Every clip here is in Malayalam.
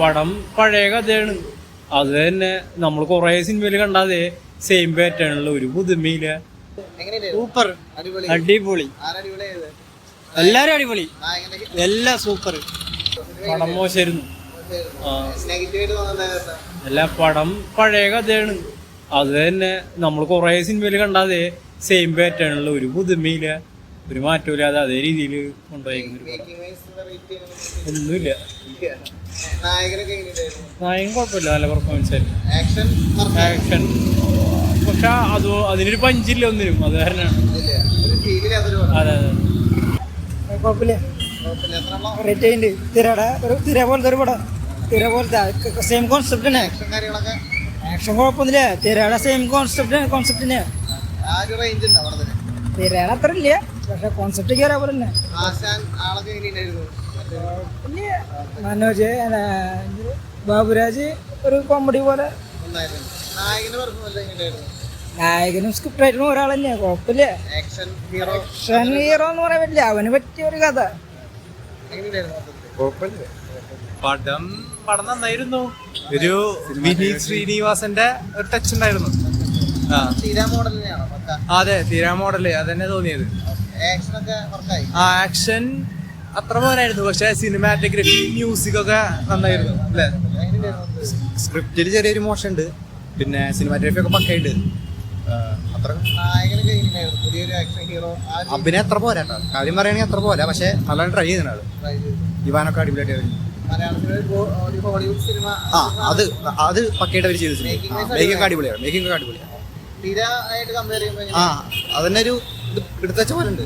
പടം പഴയ കഥയാണ്. അത് തന്നെ നമ്മൾ കുറേ സിനിമയിൽ കണ്ടാതെ സെയിം പാറ്റേണുള്ള ഒരു പുതുമയില്ല എങ്ങനെയുണ്ട്? സൂപ്പർ അടിപൊളി. എല്ലാരും അടിപൊളി. എല്ലാ സൂപ്പർ പടം മോശമായിരുന്നു അല്ല പടം പഴയ കഥയാണ്. അത് തന്നെ നമ്മൾ കുറേ സിനിമയിൽ കണ്ടാതെ സെയിം പാറ്റേണുള്ള ഒരു പുതുമയില്ല ഒരു മാറ്റമില്ലാതെ അതേ രീതിയിൽ കൊണ്ടുപോയിരിക്കുന്ന ഒരു പടം ഒന്നുമില്ല നായകൻ കുഴപ്പമില്ല നല്ല പെർഫോമൻസ് ആയിരുന്നു ആക്ഷൻ ആക്ഷൻ പക്ഷെ അത് അതിനൊരു പഞ്ചില്ല ഒന്നിനും അത് കാരണമാണ് അതെ അതെ കുഴപ്പമില്ല റേറ്റ് തിരയുടെ ഒരു തിര പോലത്തെ ഒരു പടം തിര പോലത്തെ സെയിം കോൺസെപ്റ്റ് തന്നെ ആക്ഷൻ കുഴപ്പമൊന്നുമില്ല തിരയുടെ സെയിം കോൺസെപ്റ്റ് കോൺസെപ്റ്റ് തന്നെയാ തിരയുടെ അത്ര ഇല്ല. പക്ഷെ കോൺസെപ്റ്റ് ഒക്കെ പോലെ തന്നെ. ഇല്ല. മനോജ് ബാബുരാജ് ഒരു കോമഡി പോലെ. നായകനും സ്ക്രിപ്റ്റ് റൈറ്ററും ഒരാൾ തന്നെയാ. കുഴപ്പമില്ല. ആക്ഷൻ ഹീറോ ആക്ഷൻ ഹീറോ എന്ന് പറയാൻ പറ്റില്ല. അവന് പറ്റിയ ഒരു കഥ? പടം പടം നന്നായിരുന്നു. ഒരു വിനീത് ശ്രീനിവാസന്റെ ഒരു ടച്ച് ഉണ്ടായിരുന്നു. അതെ തീരാ മോഡൽ അതന്നെ തോന്നിയത്. ആക്ഷൻ ഒക്കെ വർക്കായി ആ ആക്ഷൻ അത്ര പോരായിരുന്നു. പക്ഷെ സിനിമാറ്റോഗ്രഫി മ്യൂസിക് ഒക്കെ നന്നായിരുന്നു അല്ലേ? സ്ക്രിപ്റ്റിൽ സ്ക്രിപ്റ്റിൽ ചെറിയൊരു ഉണ്ട് പിന്നെ സിനിമാറ്റോഗ്രഫി ഒക്കെ പക്കയുണ്ട്. അത്ര അഭിനയം അത്ര പോരാ കാര്യം പറയുകയാണെങ്കിൽ അത്ര പോരാ. പക്ഷെ നല്ല ട്രൈ ചെയ്യുന്നുണ്ട്. ഇവാനൊക്കെ അടിപൊളിയായിട്ട് അഭിനയിച്ചു. മലയാളത്തിലെ ഒരു ഹോളിവുഡ് സിനിമ ആ അത് അത് പക്കയായിട്ട് അവർ ചെയ്തു മേക്കിംഗ് ഒക്കെ അടിപൊളിയാണ്. മേക്കിംഗ് ഒക്കെ അടിപൊളിയാണ്. ആ ഇത് എടുത്തുവെച്ച പോലെ ഉണ്ട്.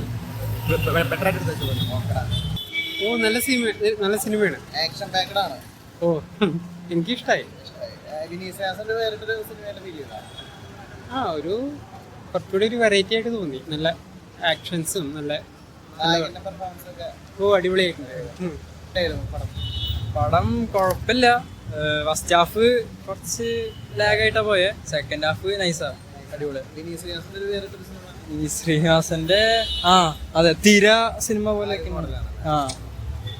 ഓ നല്ല സിനിമ നല്ല സിനിമയാണ്. ആക്ഷൻ പാക്കഡ് ആണ്. ഓ ഫീൽ ചെയ്താ ആ ഒരു കുറച്ചുകൂടി ഒരു വെറൈറ്റി ആയിട്ട് തോന്നി. നല്ല ആക്ഷൻസും നല്ല ഓ പടം. കുഴപ്പമില്ല. ഫസ്റ്റ് ഹാഫ് കുറച്ച് ലാഗായിട്ടാ പോയെ. സെക്കൻഡ് ഹാഫ് നൈസാ ശ്രീനിവാസന്റെ ആ അതെ തീര സിനിമ പോലെ ആ.